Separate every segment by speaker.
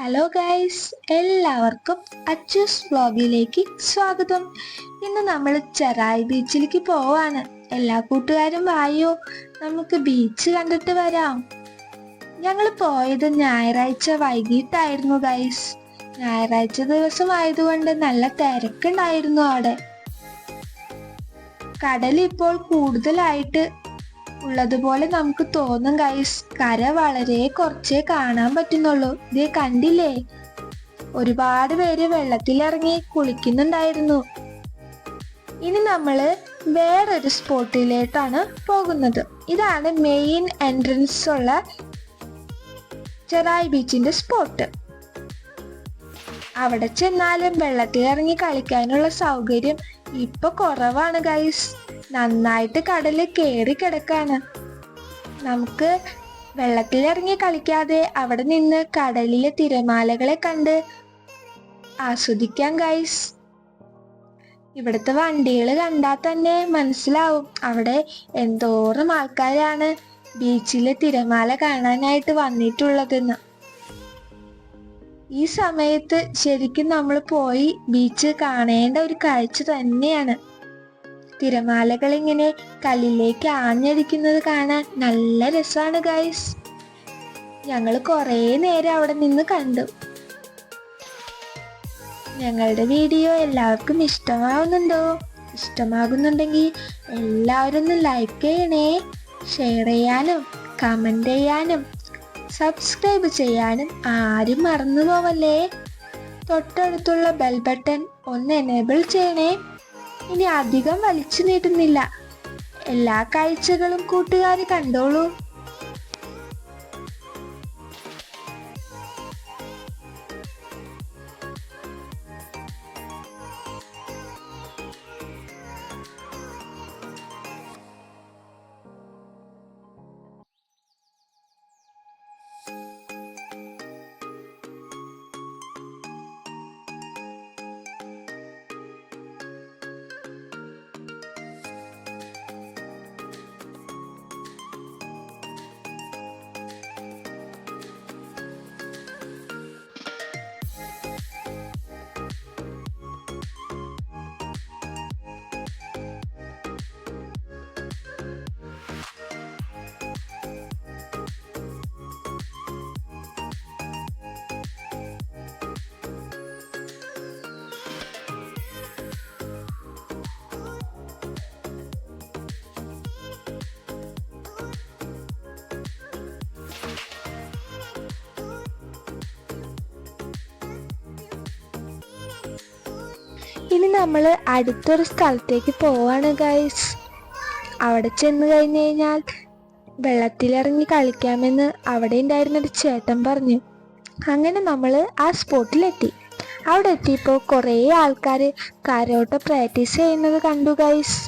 Speaker 1: Hello guys എല്ലാവർക്കും അച്ചൂസ് വ്ലോഗിലേക്ക് സ്വാഗതം. ഇന്ന് നമ്മൾ ചെറായി ബീച്ചിലേക്ക് പോവാണ്. എല്ലാ കൂട്ടുകാരും വായോ? നമുക്ക് ബീച്ച് കണ്ടിട്ട് വരാം. ഞങ്ങൾ പോയത് ഞായറാഴ്ച വൈകിട്ടായിരുന്നു ഗൈസ് ഞായറാഴ്ച ദിവസം ആയതുകൊണ്ട് നല്ല തിരക്കുണ്ടായിരുന്നു അവിടെ. കടൽ ഇപ്പോൾ കൂടുതലായിട്ട് ഉള്ളതുപോലെ നമുക്ക് തോന്നും ഗൈസ് കര വളരെ കുറച്ചേ കാണാൻ പറ്റുന്നുള്ളൂ. ഇത് കണ്ടില്ലേ? ഒരുപാട് പേര് വെള്ളത്തിലിറങ്ങി കുളിക്കുന്നുണ്ടായിരുന്നു. ഇനി നമ്മൾ വേറൊരു സ്പോട്ടിലേട്ടാണ് പോകുന്നത്. ഇതാണ് മെയിൻ എൻട്രൻസ് ഉള്ള ചെറായി ബീച്ചിന്റെ സ്പോട്ട് അവിടെ ചെന്നാലും വെള്ളത്തിലിറങ്ങി കളിക്കാനുള്ള സൗകര്യം ഇപ്പൊ കുറവാണ് ഗൈസ് നന്നായിട്ട് കടൽ കേറി കിടക്കാണ്. നമുക്ക് വെള്ളത്തിലിറങ്ങി കളിക്കാതെ അവിടെ നിന്ന് കടലിലെ തിരമാലകളെ കണ്ട് ആസ്വദിക്കാം ഗൈസ് ഇവിടുത്തെ വണ്ടികൾ കണ്ടാൽ തന്നെ മനസ്സിലാവും. അവിടെ എന്തോരം ആൾക്കാരാണ് ബീച്ചിലെ തിരമാല കാണാനായിട്ട് വന്നിട്ടുള്ളതെന്ന്. ഈ സമയത്ത് ശരിക്കും നമ്മൾ പോയി ബീച്ച് കാണേണ്ട ഒരു കാഴ്ച തന്നെയാണ്. തിരമാലകൾ ഇങ്ങനെ കല്ലിലേക്ക് ആഞ്ഞടിക്കുന്നത് കാണാൻ നല്ല രസമാണ് ഗൈസ് ഞങ്ങൾ കുറേ നേരം അവിടെ നിന്ന് കണ്ടു. ഞങ്ങളുടെ വീഡിയോ എല്ലാവർക്കും ഇഷ്ടമാവുന്നുണ്ടോ? ഇഷ്ടമാകുന്നുണ്ടെങ്കിൽ എല്ലാവരും ഒന്ന് ലൈക്ക് ചെയ്യണേ. ഷെയർ ചെയ്യാനും കമന്റ് ചെയ്യാനും സബ്സ്ക്രൈബ് ചെയ്യാനും ആരും മറന്നു പോവല്ലേ? തൊട്ടടുത്തുള്ള ബെൽ ബട്ടൺ ഒന്ന് എനേബിൾ ചെയ്യണേ. ഇനി അധികം വലിച്ചു നീട്ടുന്നില്ല. എല്ലാ കാഴ്ചകളും കൂട്ടുകാർ കണ്ടോളൂ. ഇനി നമ്മൾ അടുത്തൊരു സ്ഥലത്തേക്ക് പോവാണ് ഗൈസ് അവിടെ ചെന്ന് കഴിഞ്ഞു കഴിഞ്ഞാൽ വെള്ളത്തിലിറങ്ങി കളിക്കാമെന്ന് അവിടെ ഉണ്ടായിരുന്ന ഒരു ചേട്ടൻ പറഞ്ഞു. അങ്ങനെ നമ്മൾ ആ സ്പോട്ടിലെത്തി. അവിടെ എത്തിയപ്പോൾ കുറേ ആൾക്കാർ കരോട്ട പ്രാക്ടീസ് ചെയ്യുന്നത് കണ്ടു ഗൈസ്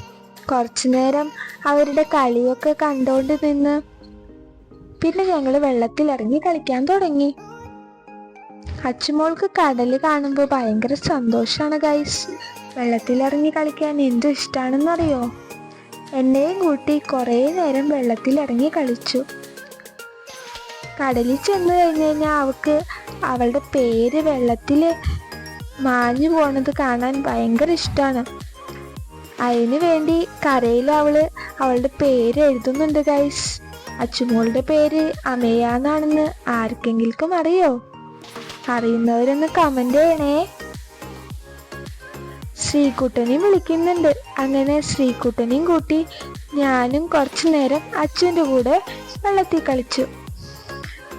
Speaker 1: കുറച്ചു നേരം അവരുടെ കളിയൊക്കെ കണ്ടുകൊണ്ട് നിന്ന് പിന്നെ ഞങ്ങൾ വെള്ളത്തിലിറങ്ങി കളിക്കാൻ തുടങ്ങി. അച്ചുമോൾക്ക് കടൽ കാണുമ്പോൾ ഭയങ്കര സന്തോഷമാണ് ഗൈസ് വെള്ളത്തിലിറങ്ങി കളിക്കാൻ എന്ത് ഇഷ്ടമാണെന്നറിയോ എന്നെയും കൂട്ടി കുറേ നേരം വെള്ളത്തിലിറങ്ങി കളിച്ചു. കടലിൽ ചെന്ന് കഴിഞ്ഞ് കഴിഞ്ഞാൽ അവൾക്ക് അവളുടെ പേര് വെള്ളത്തിൽ മാഞ്ഞു പോണത് കാണാൻ ഭയങ്കര ഇഷ്ടമാണ് അതിനു വേണ്ടി കരയിൽ അവൾ അവളുടെ പേര് എഴുതുന്നുണ്ട് ഗൈസ് അച്ചുമോളുടെ പേര് അമേയാന്നാണെന്ന് ആർക്കെങ്കിലും അറിയോ? അറിയുന്നവരൊന്ന് കമന്റ് ചെയ്യണേ. ശ്രീകുട്ടനെയും വിളിക്കുന്നുണ്ട്. അങ്ങനെ ശ്രീകുട്ടനെയും കൂട്ടി ഞാനും കുറച്ചു നേരം അച്ഛന്റെ കൂടെ വെള്ളത്തിൽ കളിച്ചു.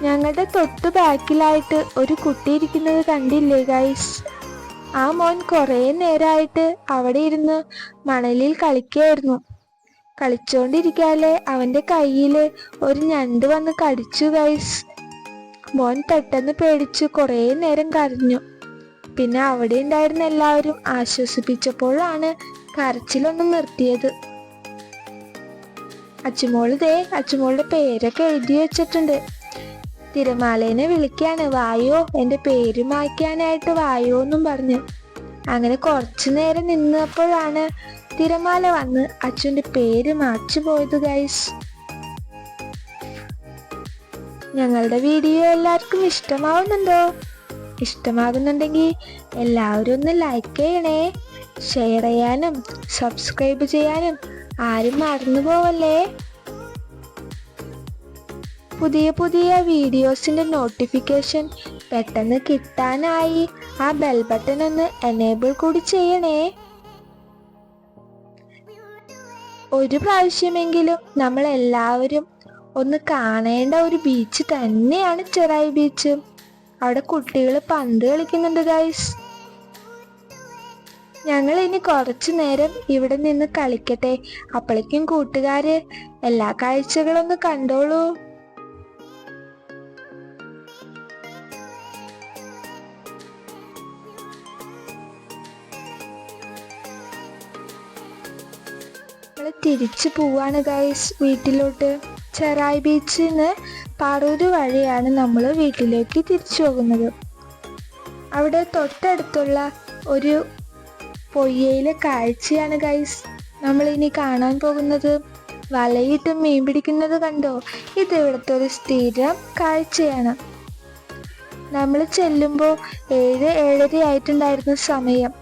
Speaker 1: ഞങ്ങളുടെ തൊട്ട് ബാക്കിലായിട്ട് ഒരു കുട്ടി ഇരിക്കുന്നത് കണ്ടില്ലേ ഗൈസ് ആ മോൻ കുറേ നേരമായിട്ട് അവിടെ ഇരുന്ന് മണലിൽ കളിക്കുകയായിരുന്നു കളിച്ചോണ്ടിരിക്കാല്ലേ അവന്റെ കയ്യിൽ ഒരു ഞണ്ട് വന്ന് കടിച്ചു ഗൈസ് മോൻ പെട്ടെന്ന് പേടിച്ച് കുറേ നേരം കരഞ്ഞു. പിന്നെ അവിടെ ഉണ്ടായിരുന്ന എല്ലാവരും ആശ്വസിപ്പിച്ചപ്പോഴാണ് കരച്ചിലൊന്ന് നിർത്തിയത്. അച്ചുമോൾ ദേ അച്ചുമോളുടെ പേരൊക്കെ എഴുതി വെച്ചിട്ടുണ്ട്. തിരമാലേനെ വിളിക്കാണ്. വായോ എന്റെ പേര് മായ്ക്കാനായിട്ട് വായോ എന്നും പറഞ്ഞു. അങ്ങനെ കുറച്ചു നേരം നിന്നപ്പോഴാണ് തിരമാല വന്ന് അച്ഛന്റെ പേര് മാച്ചു പോയത് ഗൈസ് ഞങ്ങളുടെ വീഡിയോ എല്ലാവർക്കും ഇഷ്ടമാവുന്നുണ്ടോ? ഇഷ്ടമാകുന്നുണ്ടെങ്കിൽ എല്ലാവരും ഒന്ന് ലൈക്ക് ചെയ്യണേ. ഷെയർ ചെയ്യാനും സബ്സ്ക്രൈബ് ചെയ്യാനും ആരും മറന്നു പോവല്ലേ? പുതിയ പുതിയ വീഡിയോസിന്റെ നോട്ടിഫിക്കേഷൻ പെട്ടെന്ന് കിട്ടാനായി ആ ബെൽ ബട്ടൺ ഒന്ന് എനേബിൾ കൂടി ചെയ്യണേ. ഒരു പ്രാവശ്യമെങ്കിലും നമ്മൾ എല്ലാവരും ഒന്ന് കാണേണ്ട ഒരു ബീച്ച് തന്നെയാണ് ചെറായി ബീച്ച് അവിടെ കുട്ടികൾ പന്ത് കളിക്കുന്നുണ്ട് ഗൈസ് ഞങ്ങൾ ഇനി കുറച്ചു നേരം ഇവിടെ നിന്ന് കളിക്കട്ടെ. അപ്പോഴേക്കും കൂട്ടുകാര് എല്ലാ കാഴ്ചകളൊന്ന് കണ്ടോളൂ. തിരിച്ചു പോവാണ് ഗൈസ് വീട്ടിലോട്ട് ചെറായി ബീച്ചിൽ നിന്ന് പാറൂര് വഴിയാണ് നമ്മൾ വീട്ടിലേക്ക് തിരിച്ചു പോകുന്നത്. അവിടെ തൊട്ടടുത്തുള്ള ഒരു പൊയ്യയിലെ കാഴ്ചയാണ് ഗൈസ് നമ്മൾ ഇനി കാണാൻ പോകുന്നത് വലയിട്ട് മീൻ പിടിക്കുന്നത് കണ്ടോ? ഇത് ഇവിടുത്തെ ഒരു സ്ഥിരം കാഴ്ചയാണ്. നമ്മൾ ചെല്ലുമ്പോൾ ഏഴ് ഏഴര ആയിട്ടുണ്ടായിരുന്ന സമയം.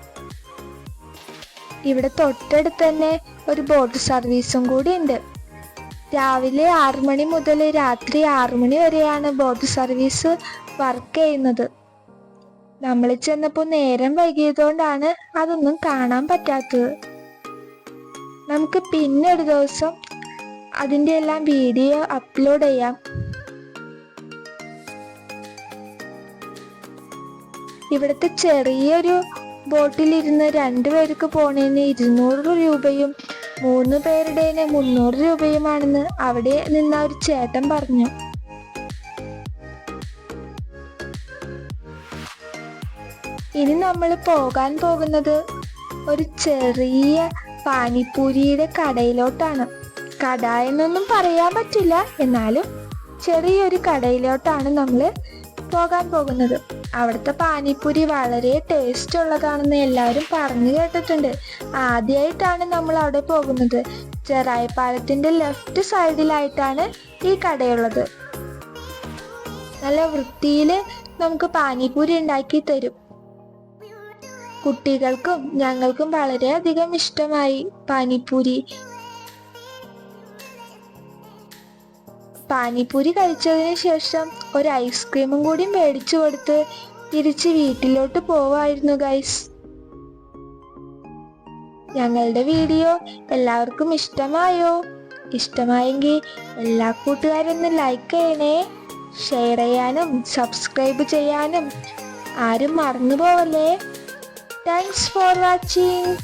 Speaker 1: ഇവിടെ തൊട്ടടുത്ത് തന്നെ ഒരു ബോട്ട് സർവീസും കൂടി ഉണ്ട്. രാവിലെ ആറു മണി മുതൽ രാത്രി ആറു മണി വരെയാണ് ബോട്ട് സർവീസ് വർക്ക് ചെയ്യുന്നത്. നമ്മൾ ചെന്നപ്പോൾ നേരം വൈകിയതുകൊണ്ടാണ് അതൊന്നും കാണാൻ പറ്റാത്തത്. നമുക്ക് പിന്നെ ഒരു ദിവസം അതിന്റെ എല്ലാം വീഡിയോ അപ്ലോഡ് ചെയ്യാം. ഇവിടുത്തെ ചെറിയൊരു ബോട്ടിലിരുന്ന് രണ്ടുപേർക്ക് പോണേന് ഇരുന്നൂറ് രൂപയും മൂന്ന് പേരുടേന് മുന്നൂറ് രൂപയുമാണെന്ന് അവിടെ നിന്ന ഒരു ചേട്ടൻ പറഞ്ഞു. ഇനി നമ്മൾ പോകാൻ പോകുന്നത് ഒരു ചെറിയ പാനിപ്പൂരിയുടെ കടയിലോട്ടാണ്. കട എന്നൊന്നും പറയാൻ പറ്റില്ല. എന്നാലും ചെറിയൊരു കടയിലോട്ടാണ് നമ്മൾ പോകാൻ പോകുന്നത്. അവിടുത്തെ പാനിപ്പൂരി വളരെ ടേസ്റ്റ് ഉള്ളതാണെന്ന് എല്ലാവരും പറഞ്ഞു കേട്ടിട്ടുണ്ട്. ആദ്യമായിട്ടാണ് നമ്മൾ അവിടെ പോകുന്നത്. ചെറായപ്പാലത്തിന്റെ ലെഫ്റ്റ് സൈഡിലായിട്ടാണ് ഈ കടയുള്ളത്. നല്ല വൃത്തിയിൽ നമുക്ക് പാനിപ്പൂരി ഉണ്ടാക്കി തരും. കുട്ടികൾക്കും ഞങ്ങൾക്കും വളരെയധികം ഇഷ്ടമായി പാനിപ്പൂരി. പാനിപ്പൂരി കഴിച്ചതിന് ശേഷം ഒരു ഐസ്ക്രീമും കൂടി മേടിച്ചു കൊടുത്ത് തിരിച്ച് വീട്ടിലോട്ട് പോവായിരുന്നു ഗൈസ് ഞങ്ങളുടെ വീഡിയോ എല്ലാവർക്കും ഇഷ്ടമായോ? ഇഷ്ടമായെങ്കിൽ എല്ലാ കൂട്ടുകാരും ഒന്ന് ലൈക്ക് ചെയ്യണേ. ഷെയർ ചെയ്യാനും സബ്സ്ക്രൈബ് ചെയ്യാനും ആരും മറന്നു പോവല്ലേ. Thanks for watching